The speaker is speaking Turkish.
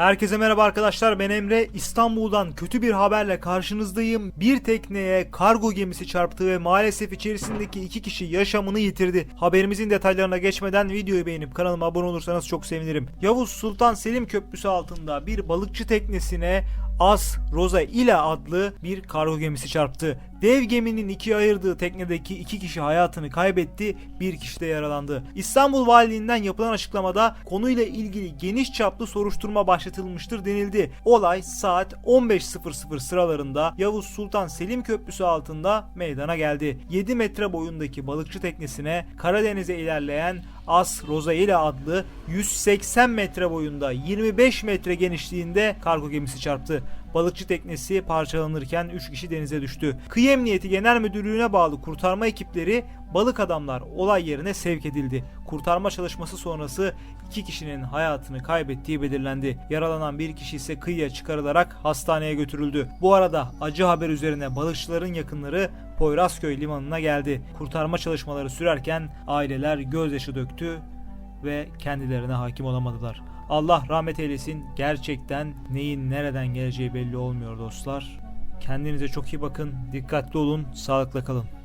Herkese merhaba arkadaşlar ben Emre. İstanbul'dan kötü bir haberle karşınızdayım. Bir tekneye kargo gemisi çarptı ve maalesef içerisindeki iki kişi yaşamını yitirdi. Haberimizin detaylarına geçmeden videoyu beğenip kanalıma abone olursanız çok sevinirim. Yavuz Sultan Selim Köprüsü altında bir balıkçı teknesine As Rosa Ila adlı bir kargo gemisi çarptı. Dev geminin ikiye ayırdığı teknedeki iki kişi hayatını kaybetti, bir kişi de yaralandı. İstanbul Valiliğinden yapılan açıklamada konuyla ilgili geniş çaplı soruşturma başlatılmıştır denildi. Olay saat 15.00 sıralarında Yavuz Sultan Selim Köprüsü altında meydana geldi. 7 metre boyundaki balıkçı teknesine Karadeniz'e ilerleyen As Rosaila adlı 180 metre boyunda 25 metre genişliğinde kargo gemisi çarptı. Balıkçı teknesi parçalanırken 3 kişi denize düştü. Kıyı Emniyeti Genel Müdürlüğü'ne bağlı kurtarma ekipleri balık adamlar olay yerine sevk edildi. Kurtarma çalışması sonrası 2 kişinin hayatını kaybettiği belirlendi. Yaralanan bir kişi ise kıyıya çıkarılarak hastaneye götürüldü. Bu arada acı haber üzerine balıkçıların yakınları Poyrazköy limanına geldi. Kurtarma çalışmaları sürerken aileler gözyaşı döktü ve kendilerine hakim olamadılar. Allah rahmet eylesin. Gerçekten neyin nereden geleceği belli olmuyor dostlar. Kendinize çok iyi bakın. Dikkatli olun. Sağlıkla kalın.